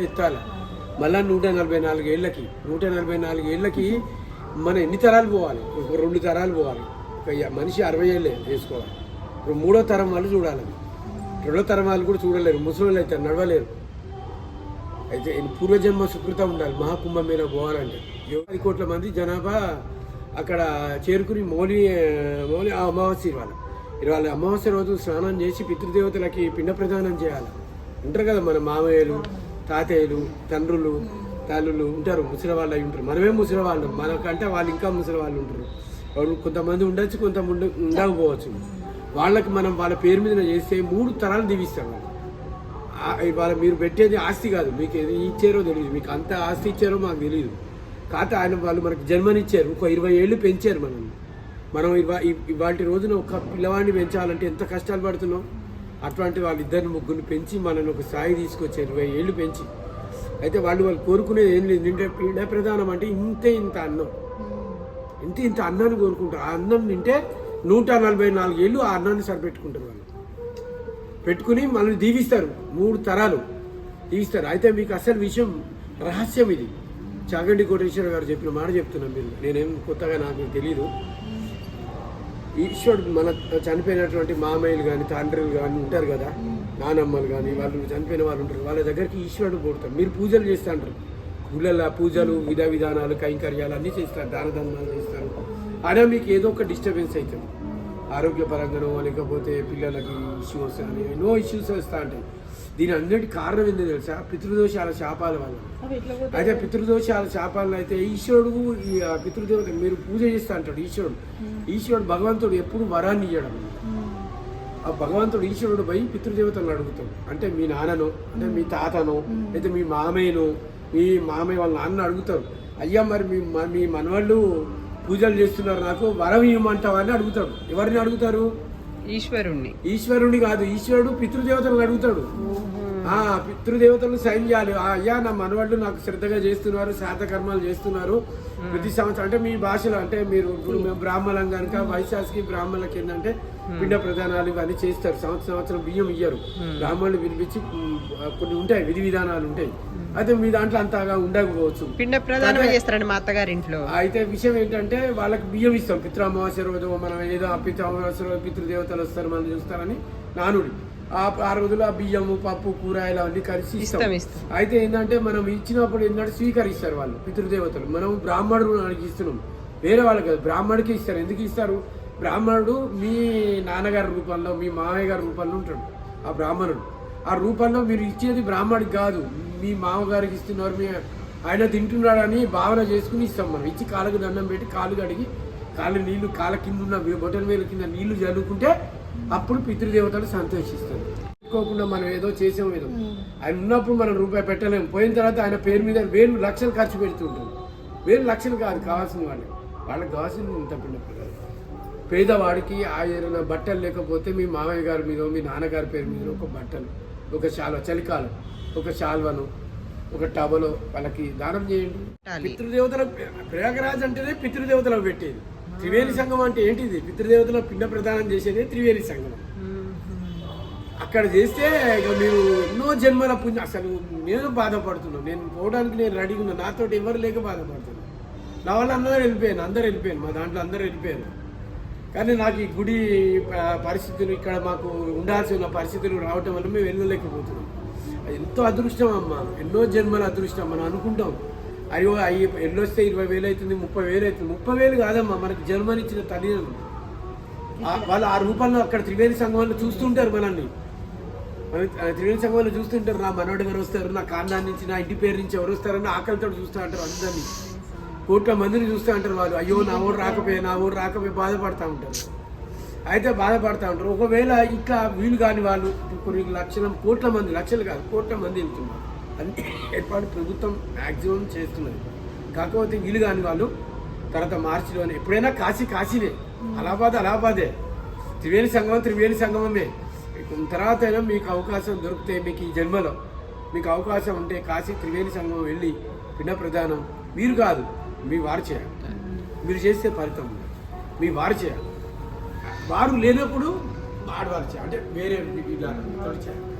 ఎత్తాలి. మళ్ళా నూట నలభై నాలుగు ఏళ్ళకి నూట నలభై నాలుగు ఏళ్ళకి మన ఎన్ని తరాలు పోవాలి? ఒక రెండు తరాలు పోవాలి. ఒక మనిషి అరవై ఏళ్ళే వేసుకోవాలి. ఇప్పుడు మూడో తరం వాళ్ళు చూడాలి. రెండో తరం వాళ్ళు కూడా చూడలేరు. ముసలి అయితే నడవలేరు. అయితే పూర్వజన్మ సుకృత ఉండాలి. మహాకుంభమేళ పోవాలంటే. పది కోట్ల మంది జనాభా అక్కడ చేరుకుని మౌలి మౌలి ఆ అమావాస్య ఇవ్వాలి. ఇవాళ అమావాస్య రోజు స్నానం చేసి పితృదేవతలకి పిండ ప్రదానం చేయాలి. ఉంటారు కదా మన మామయ్యలు తాతయ్యలు తండ్రులు తల్లులు ఉంటారు ముసలి వాళ్ళు అయి ఉంటారు. మనమే ముసలి వాళ్ళు. మనకంటే వాళ్ళు ఇంకా ముసలి వాళ్ళు ఉంటారు. వాళ్ళు కొంతమంది ఉండొచ్చు కొంతమంది ఉండకపోవచ్చు. వాళ్ళకి మనం వాళ్ళ పేరు మీద చేస్తే మూడు తరాలు దీవిస్తాం వాళ్ళు. ఇవాళ మీరు పెట్టేది ఆస్తి కాదు. మీకు ఏది ఇచ్చారో తెలియదు మీకు అంత ఆస్తి ఇచ్చారో మాకు తెలియదు కాకపోతే ఆయన వాళ్ళు మనకు జన్మనిచ్చారు. ఒక ఇరవై ఏళ్ళు పెంచారు మనం మనం ఇవా ఇవాటి రోజున ఒక పిల్లవాడిని పెంచాలంటే ఎంత కష్టాలు పడుతున్నాం? అటువంటి వాళ్ళిద్దరిని ముగ్గురిని పెంచి మనల్ని ఒక స్థాయి తీసుకొచ్చి ఇరవై ఏళ్ళు పెంచి. అయితే వాళ్ళు వాళ్ళు కోరుకునేది ఏం లేదు. నిండే పీడ ప్రధానం అంటే ఇంతే ఇంత అన్నం. ఇంత ఇంత అన్నాన్ని కోరుకుంటారు. ఆ అన్నం తింటే నూట నలభై నాలుగు ఏళ్ళు ఆ అన్నాన్ని సరిపెట్టుకుంటారు వాళ్ళు. పెట్టుకుని మనల్ని దీవిస్తారు. మూడు తరాలు దీవిస్తారు. అయితే మీకు అసలు విషయం రహస్యం ఇది. చాగండి కోటేశ్వర గారు చెప్పిన మాట చెప్తున్నాను మీరు. నేనేం కొత్తగా నాకు తెలియదు. ఈశ్వరుడు మన చనిపోయినటువంటి మామయ్యలు కానీ తండ్రులు కానీ ఉంటారు కదా నానమ్మలు కానీ వాళ్ళు చనిపోయిన వాళ్ళు ఉంటారు. వాళ్ళ దగ్గరికి ఈశ్వరుడు పోతారు మీరు పూజలు చేస్తుంటారు గుళ్ళ పూజలు విధ విధానాలు కైంకర్యాలు అన్నీ చేస్తారు. దాన ధర్మాలు చేస్తారు. అయినా మీకు ఏదో ఒక డిస్టర్బెన్స్ అవుతుంది. ఆరోగ్యపరంగానో లేకపోతే పిల్లలకి ఇష్యూస్ అని ఎన్నో ఇష్యూస్ వస్తూ ఉంటాయి దీని అన్నిటి కారణం ఏంటో తెలుసా? పితృదోషాల శాపాల వల్ల. అయితే పితృదోషాల శాపాలను అయితే ఈశ్వరుడు ఈ పితృదేవత మీరు పూజ చేస్తా అంటాడు ఈశ్వరుడు. ఈశ్వరుడు భగవంతుడు ఎప్పుడు వరాన్ని ఇవ్వడం ఆ భగవంతుడు ఈశ్వరుడు పోయి పితృదేవతలను అడుగుతాడు. అంటే మీ నాన్నను అంటే మీ తాతను అయితే మీ మామయ్యను మీ మామయ్య వాళ్ళ నాన్న అడుగుతారు అయ్యా మరి మీ మ- మనవాళ్ళు పూజలు చేస్తున్నారు నాకు వరం ఇవ్వమంటావా అని అడుగుతాడు. ఎవరిని అడుగుతారు? ఈశ్వరుణ్ణి. ఈశ్వరుని కాదు ఈశ్వరుడు పితృదేవతలను అడుగుతాడు. ఆ పితృదేవతలను సైన్ చేయాలి. ఆ, అయ్యా నా మనవాళ్ళు నాకు శ్రద్ధగా చేస్తున్నారు శాత కర్మాలు చేస్తున్నారు ప్రతి సంవత్సరం. అంటే మీ భాషలో అంటే మీరు ఇప్పుడు బ్రాహ్మణం కనుక వైశాఖకి బ్రాహ్మణులకి ఏంటంటే పిండ ప్రధానాలు ఇవన్నీ చేస్తారు. సంవత్సరం సంవత్సరం బియ్యం ఇయ్యరు. బ్రాహ్మణులు పిలిపించి ఉమ్, కొన్ని ఉంటాయి విధి విధానాలు ఉంటాయి. అయితే మీ దాంట్లో అంతగా ఉండకపోవచ్చు. పిండ ప్రధానమే చేస్తారండి మా అత్తగారి ఇంట్లో. అయితే విషయం ఏంటంటే వాళ్ళకి బియ్యం ఇస్తాం. పితృ అమావాస్య రోజు మనం ఏదో ఆ పితృ అమావాస్య రోజు పితృదేవతలు వస్తారు మనం చూస్తారని నానుడి. ఆ రోజులో ఆ బియ్యము పప్పు కూరగాయలు అవన్నీ కలిసి ఇస్తాం. అయితే ఏంటంటే మనం ఇచ్చినప్పుడు ఏంటంటే స్వీకరిస్తారు వాళ్ళు పితృదేవతలు. మనం బ్రాహ్మణుడు వాళ్ళకి ఇస్తున్నాం. వేరే వాళ్ళకి కాదు బ్రాహ్మడికి ఇస్తారు. ఎందుకు ఇస్తారు? బ్రాహ్మణుడు మీ నాన్నగారి రూపంలో మీ మామయ్య గారి రూపంలో ఉంటాడు ఆ బ్రాహ్మణుడు. ఆ రూపంలో మీరు ఇచ్చేది బ్రాహ్మడికి కాదు. మీ మామగారికి ఇస్తున్నారు మీ ఆయన తింటున్నాడని భావన చేసుకుని ఇస్తాం మనం. ఇచ్చి కాళ్ళకు దండం పెట్టి కాళ్ళు కడిగి కాళ్ళు నీళ్ళు కాళ్ళ కింద ఉన్న బొటల వేల కింద నీళ్ళు జల్లుకుంటే అప్పుడు పితృదేవతలు సంతోషిస్తారు. అనుకోకుండా మనం ఏదో చేసాం ఏదో. ఆయన ఉన్నప్పుడు మనం రూపాయి పెట్టలేము పోయిన తర్వాత ఆయన పేరు మీద వేలు లక్షలు ఖర్చు పెడుతుంటాం వేలు లక్షలు కాదు కావాల్సిన వాళ్ళకి వాళ్ళకి కావాల్సింది ఇంత పిండ పిల్లలు. పేదవాడికి ఆయన బట్టలు లేకపోతే మీ మామయ్య గారి మీద మీ నాన్నగారి పేరు మీద ఒక బట్టలు ఒక శాల్వ చలికాలం ఒక శాల్వను ఒక టవలో వాళ్ళకి దానం చేయండి. పితృదేవతల ప్రయాగరాజ్ అంటేనే పితృదేవతలకు పెట్టేది. త్రివేణి సంఘం అంటే ఏంటిది? పితృదేవతల పిండ ప్రదానం చేసేది త్రివేణి సంఘం. అక్కడ చేస్తే ఇక మీరు ఎన్నో జన్మల పుణ్యం అసలు నేను బాధపడుతున్నాను. నేను పోవడానికి నేను రెడీగా ఉన్నాను నాతో ఎవరు లేక బాధపడుతున్నాను నా వాళ్ళు అందరూ వెళ్ళిపోయాను అందరూ వెళ్ళిపోయాను మా దాంట్లో అందరూ వెళ్ళిపోయాను కానీ నాకు ఈ గుడి పరిస్థితులు ఇక్కడ మాకు ఉండాల్సి ఉన్న పరిస్థితులు రావటం వల్ల మేము వెళ్ళలేకపోతున్నాం. అది ఎంతో అదృష్టం అమ్మ. ఎన్నో జన్మల అదృష్టం మనం అనుకుంటాం. అయ్యో అయ్యి ఎన్నొస్తే ఇరవై వేలు అవుతుంది ముప్పై వేలు అవుతుంది. ముప్పై వేలు కాదమ్మా మనకు జన్మనిచ్చిన తల్లిదండ్రులు. వాళ్ళు ఆ రూపంలో అక్కడ త్రివేణి సంఘంలో చూస్తుంటారు మనల్ని. త్రివేణి సంఘంలో చూస్తుంటారు నా మనోడు ఎవరు వస్తారు నా కాండాన్ని నుంచి నా ఇంటి పేరు నుంచి ఎవరు వస్తారని ఆకలితో చూస్తూ అంటారు అందరినీ. కోట్ల మందిని చూస్తూ అంటారు వాళ్ళు. అయ్యో నా ఊరు రాకపోయా నా ఊరు రాకపోయి బాధపడుతూ ఉంటారు. అయితే బాధపడతా ఉంటారు. ఒకవేళ ఇట్లా వీలు కాని వాళ్ళు కొన్ని లక్షల కోట్ల మంది లక్షలు కాదు కోట్ల మంది వెళ్తున్నారు. అన్ని ఏర్పాటు ప్రభుత్వం మ్యాక్సిమం చేస్తున్నది. కాకపోతే వీలు కాని వాళ్ళు తర్వాత మార్చిలోనే ఎప్పుడైనా కాశీ కాశీనే. అలహాబాద్ అలహాబాదే. త్రివేణి సంగమం త్రివేణి సంగమమే. తర్వాత అయినా మీకు అవకాశం దొరికితే మీకు ఈ జన్మలో మీకు అవకాశం ఉంటే కాశీ త్రివేణి సంగమం వెళ్ళి పిండ ప్రధానం మీరు కాదు మీ వారు చేయాలి మీరు చేస్తే ఫలితం. మీ వారు చేయాలి వారు లేనప్పుడు ఆడవారు చేయాలి అంటే వేరే ఇలా చేయాలి